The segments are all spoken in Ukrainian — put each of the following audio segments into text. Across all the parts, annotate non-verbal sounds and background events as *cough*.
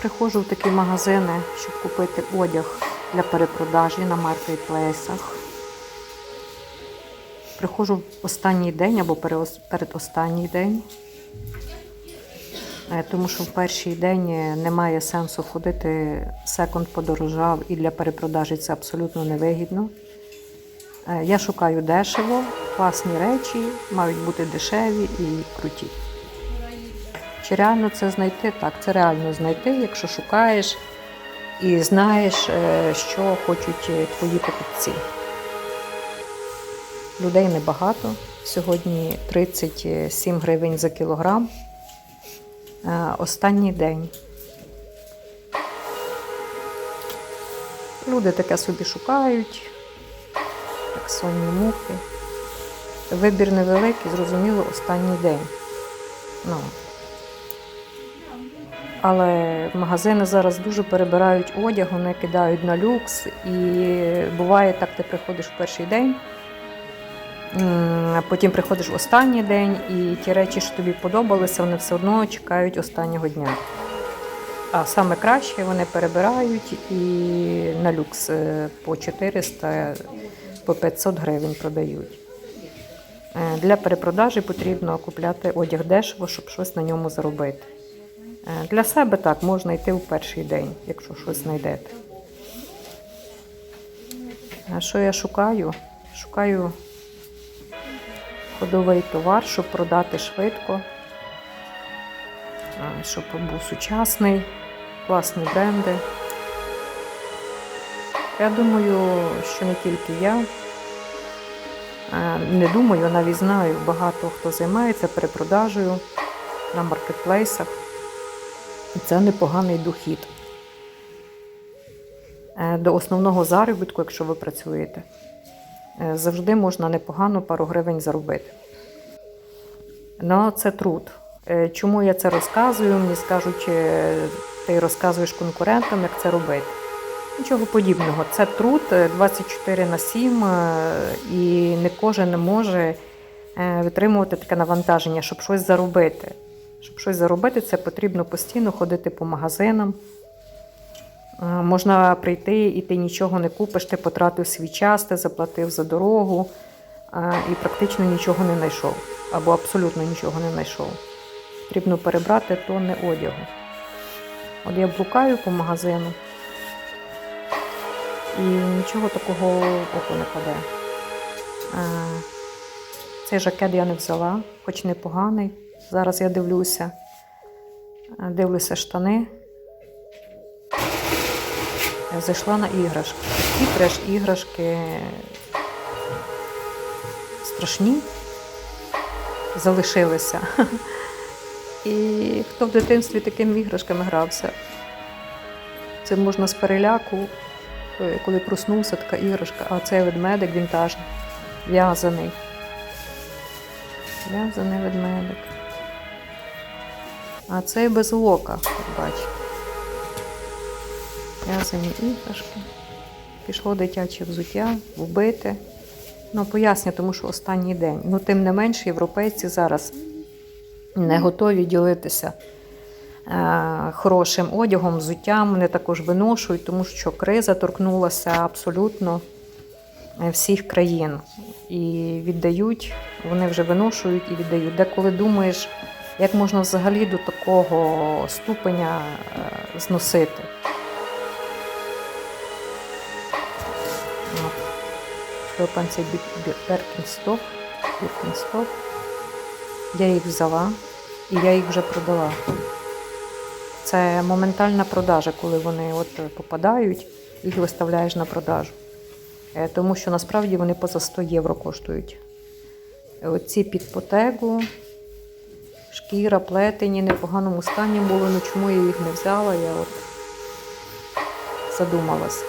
Приходжу в такі магазини, щоб купити одяг для перепродажі на маркетплейсах. Приходжу в останній день або передостанній день. Е, Тому що в перший день е, немає сенсу ходити, секунд подорожав і для перепродажі це абсолютно невигідно. Е, Я шукаю дешево, класні речі, мають бути дешеві і круті. Чи реально це знайти? Так, це реально знайти, якщо шукаєш і знаєш, е, що хочуть е, твої покупці. Людей небагато. Сьогодні 37 гривень за кілограм. Е, Останній день. Люди таке собі шукають, як сонні мухи. Вибір невеликий, зрозуміло, останній день. Ну, але магазини зараз дуже перебирають одяг, вони кидають на люкс. І буває так, ти приходиш в перший день, потім приходиш в останній день, і ті речі, що тобі подобалися, вони все одно чекають останнього дня. А саме краще вони перебирають і на люкс е, по 400, по 500 гривень продають. Е, Для перепродажі потрібно купляти одяг дешево, щоб щось на ньому заробити. Е, Для себе так можна йти в перший день, якщо щось знайдете. А що я шукаю? Шукаю ходовий товар, щоб продати швидко, щоб був сучасний, класні бренди. Я думаю, що не тільки я. Е, Не думаю, навіть знаю, багато хто займається перепродажею на маркетплейсах. Це непоганий дохід. Е, До основного заробітку, якщо ви працюєте, е, завжди можна непогано пару гривень заробити. Ну, це труд. Е, Чому я це розказую? Мені скажуть, ти розказуєш конкурентам, як це робити. Нічого подібного. Це труд е, 24 на 7, е, і не кожен може витримувати таке навантаження, щоб щось заробити. Щоб щось заробити, це потрібно постійно ходити по магазинам. Е, Можна прийти і ти нічого не купиш, ти потратив свій час, ти заплатив за дорогу е, і практично нічого не знайшов. Або абсолютно нічого не знайшов. Потрібно перебрати тонни одягу. От я блукаю по магазину і нічого такого в око не паде. Цей жакет я не взяла, хоч непоганий. Зараз я дивлюся, дивлюся штани. Я Зайшла на іграшки. Такі треш іграшки страшні залишилися. І хто в дитинстві такими іграшками грався? Це можна з переляку, коли проснувся така іграшка, а цей ведмедик вінтажний, в'язаний. В'язаний ведмедик. А цей без ока, як бачите. В'язані іграшки. Пішло дитяче взуття, вбите. Ну, поясню, тому що останній день. Ну, тим не менше, європейці зараз не готові ділитися е, хорошим одягом, взуттям. Вони також виношують, тому що криза торкнулася абсолютно е, всіх країн. І віддають, вони вже виношують і віддають. Деколи думаєш, як можна взагалі до такого ступеня е, зносити. Шльопанці Беркінсток. Біркінсток. Я їх взяла і я їх вже продала. Це моментальна продажа, коли вони от попадають, їх виставляєш на продажу. Е, Тому що насправді вони поза 100 євро коштують. Е, Оці під потегу, шкіра, плетені, непоганому стані були. Ну чому я їх не взяла? Я от задумалась.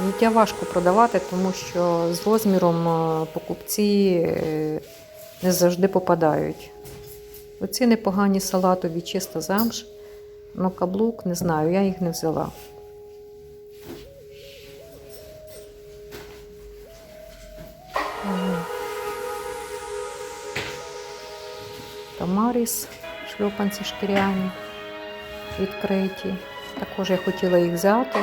Взуття важко продавати, тому що з розміром е, покупці е, не завжди попадають. Оці непогані салатові чиста замш, але каблук не знаю, я їх не взяла. Тамаріс, шльопанці шкіряні, відкриті. Також я хотіла їх взяти.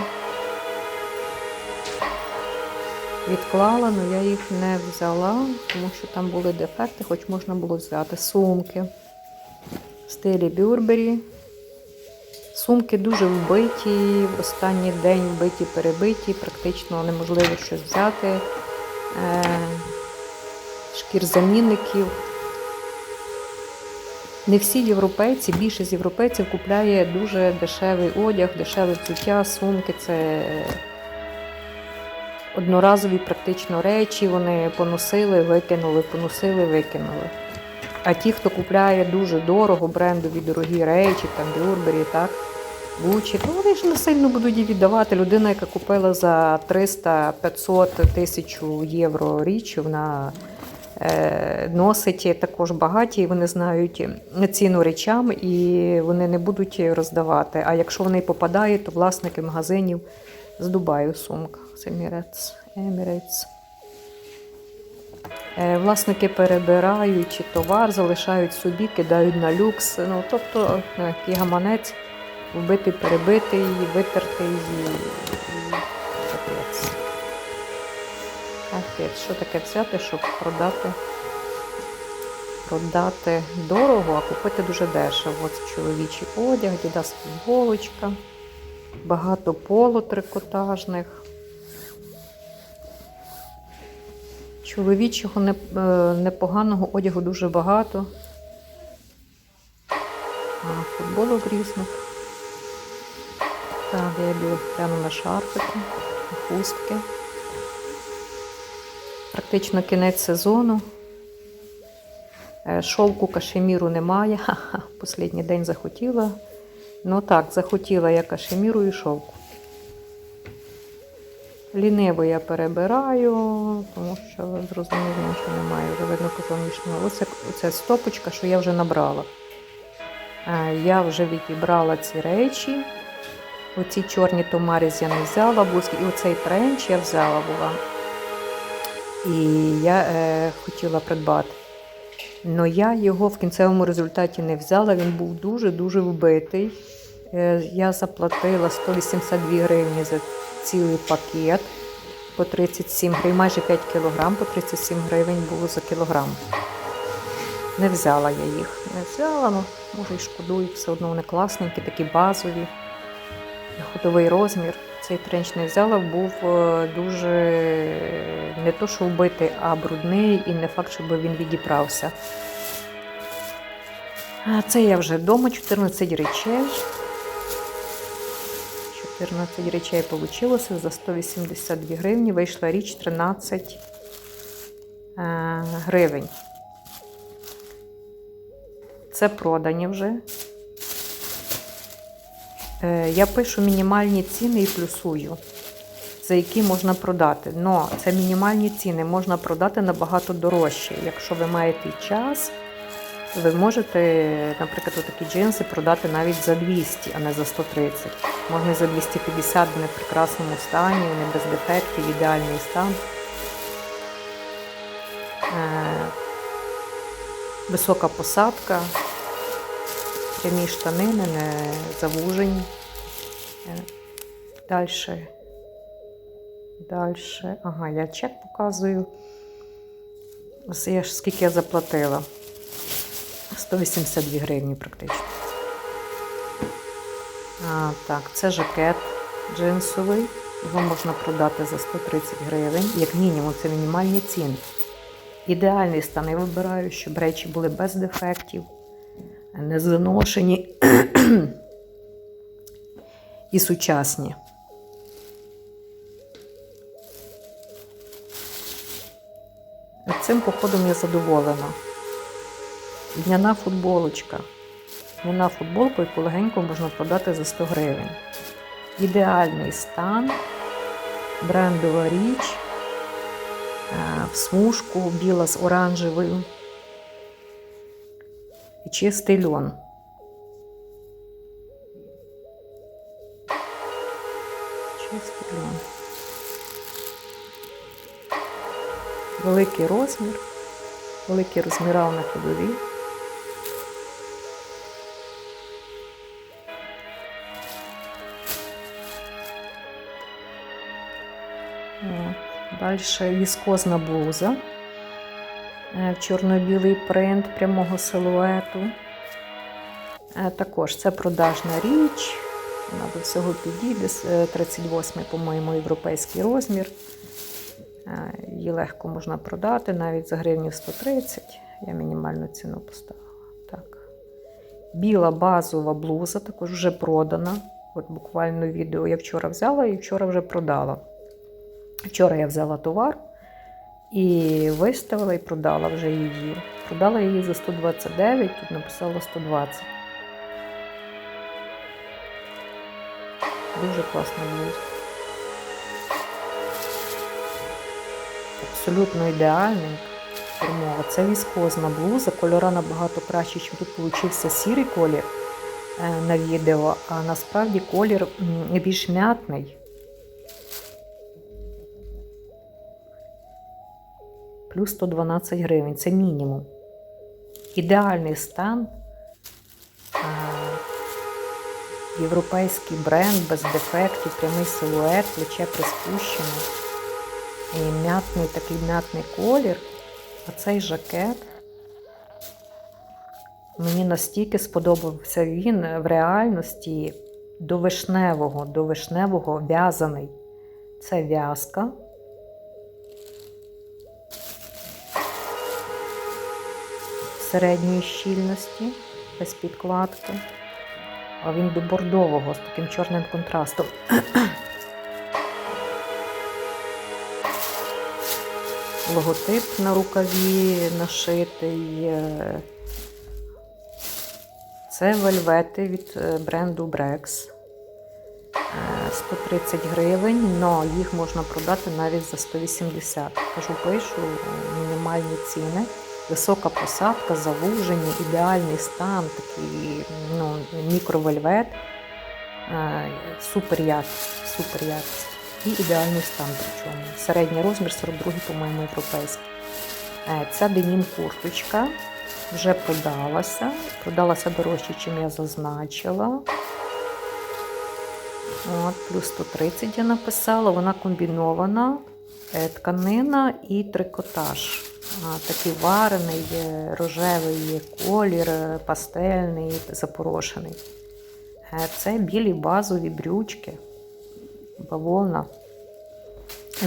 Відклала, але я їх не взяла, тому що там були дефекти, хоч можна було взяти сумки. В стилі Бюрбері. Сумки дуже вбиті, в останній день вбиті, перебиті, практично неможливо щось взяти. Е, шкір замінників. Не всі європейці, більшість європейців купляє дуже дешевий одяг, дешеве взуття, сумки. Це одноразові практично речі. Вони поносили, викинули, поносили, викинули. А ті, хто купляє дуже дорого, брендові дорогі речі, там Burberry, так, Gucci, то вони ж не сильно будуть її віддавати. Людина, яка купила за 300, 500 тисячу євро річ, вона носить також багаті, і вони знають ціну речам і вони не будуть роздавати. А якщо вони попадають, то власники магазинів з Дубаю сумка. Emirates. Emirates. Е, Власники перебирають товар, залишають собі, кидають на люкс. Ну, тобто е, який гаманець вбитий, перебитий, витертий Капець. Що таке взяти, щоб продати? Продати дорого, а купити дуже дешево. Ось чоловічий одяг, дідас футболочка, багато поло трикотажних. Чоловічого е, непоганого одягу дуже багато. Футболок різних. Так, я люблю прямо на шарфики, хустки. Практично кінець сезону. Е, Шовку кашеміру немає. *laughs* Ха-ха, Послідній день захотіла. Ну так, захотіла я кашеміру і шовку. Ліниво я перебираю, тому що зрозуміло, що немає вже видно зовнішнього. Оце, оце стопочка, що я вже набрала. Е, Я вже відібрала ці речі. Оці чорні томаріз я не взяла, блузки. І оцей тренч я взяла була. І я е, хотіла придбати. Але я його в кінцевому результаті не взяла, він був дуже-дуже вбитий. Е, Я заплатила 182 гривні за цілий пакет по 37 гривень, майже 5 кілограм, по 37 гривень було за кілограм. Не взяла я їх. Не взяла, ну, може і шкодую, все одно вони класненькі, такі базові. Ходовий розмір. Цей тренч не був е, дуже не то, що вбитий, а брудний, і не факт, щоб він відіправся. А Це я вже вдома, 14 речей. 14 речей вийшло за 182 гривні. Вийшла річ 13 е, гривень. Це продані вже. Е, Я пишу мінімальні ціни і плюсую, за які можна продати. Но це мінімальні ціни можна продати набагато дорожче. Якщо ви маєте час, ви можете, наприклад, такі джинси продати навіть за 200, а не за 130. Можна за 250, вони в прекрасному стані, вони без дефектів, ідеальний стан. Е, Висока посадка, прямі штанини, не завужені. Далі. Далі. Ага, я чек показую. Ось я ж скільки я заплатила. 182 гривні практично. А, так, це жакет джинсовий. Його можна продати за 130 гривень. Як мінімум, це мінімальні ціни. Ідеальний стан я вибираю, щоб речі були без дефектів, не заношені і сучасні. Цим походом я задоволена. Дняна футболочка. Дняна футболка, яку легенько можна продати за 100 гривень. Ідеальний стан, брендова річ, е, в смужку біла з оранжевою чистий льон. Чистий льон. Великий розмір, великий розмірал на ходові. Далі віскозна блуза. Е, чорно-білий принт прямого силуету. Е, Також це продажна річ. Вона до всього підійде. Е, 38, по-моєму, європейський розмір. Е, Її легко можна продати навіть за гривнів 130. Я мінімальну ціну поставила. Так. Біла базова блуза, також вже продана. От буквально відео я вчора взяла і вчора вже продала. Вчора я взяла товар і виставила і продала вже її. Продала її за 129, тут написала 120. Дуже класна блуза. Абсолютно ідеальний. Це віскозна блуза. Кольора набагато краще, ніж тут получився сірий колір е, на відео, а насправді колір більш м'ятний. Плюс 112 гривень. Це мінімум. Ідеальний стан. Європейський бренд без дефектів, прямий силует, плече приспущене. І м'ятний такий м'ятний колір. А цей жакет. Мені настільки сподобався він в реальності до вишневого, до вишневого в'язаний. Це в'язка. Середньої щільності, без підкладки. А він до бордового з таким чорним контрастом. *clears throat* Логотип на рукаві нашитий. е, Це вельвети від е, бренду Brex. Е, 130 гривень, але їх можна продати навіть за 180. Кажу, пишу е, мінімальні ціни. Висока посадка, завужені, ідеальний стан, такий ну, мікровельвет. Е, Супер якість, супер якість. І ідеальний стан причому. Середній розмір 42, по-моєму, європейський. Е, Ця денім курточка вже продалася. Продалася дорожче, ніж я зазначила. От, плюс 130 я написала. Вона комбінована, тканина і трикотаж. Такий варений, е, рожевий колір, е, пастельний, запорошений. Е, Це білі базові брючки. Бавовна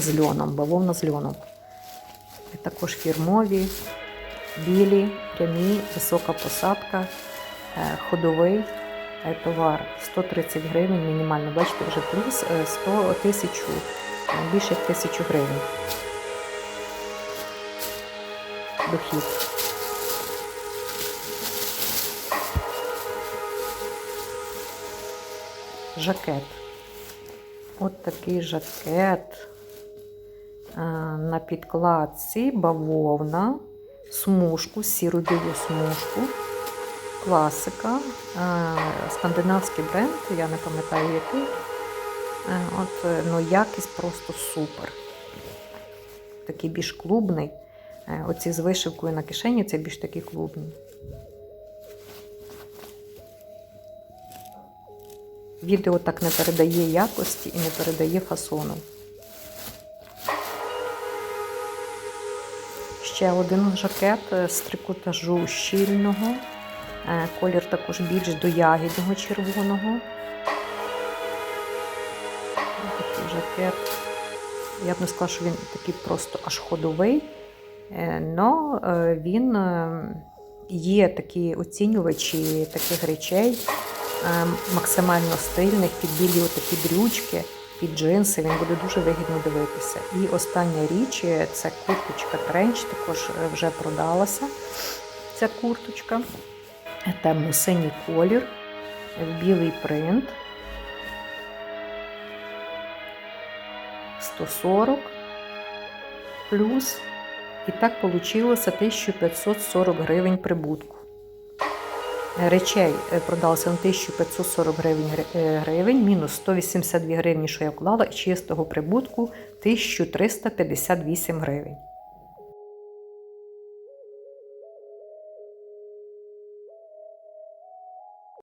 з льоном, бавовна з льоном. Також фірмові, білі, прямі, висока посадка, е, ходовий е, товар 130 гривень мінімально. Бачите, вже плюс е, 100 тисячу, е, більше тисячу гривень. Дохід. Жакет. От такий жакет. На підкладці бавовна, смужку, сіру білу смужку, класика, скандинавський бренд, я не пам'ятаю який. Е, От, е, ну, якість просто супер. Такий більш клубний. Е, Оці з вишивкою на кишені це більш такі клубні. Відео так не передає якості і не передає фасону. Ще один жакет з трикотажу щільного. Колір також більш до ягідного червоного. Жакет. Я б не сказала, що він такий просто аж ходовий. Але він е, є такі оцінювачі таких речей е, максимально стильних, під білі отакі брючки, під джинси. Він буде дуже вигідно дивитися. І остання річ е, це курточка тренч, також е, вже продалася ця курточка. Темно-синій колір, білий принт. 140 плюс. І так вийшло 1540 гривень прибутку. Речей е, продалося на 1540 гривень, е, гривень, мінус 182 гривні, що я вклала, і чистого прибутку 1358 гривень.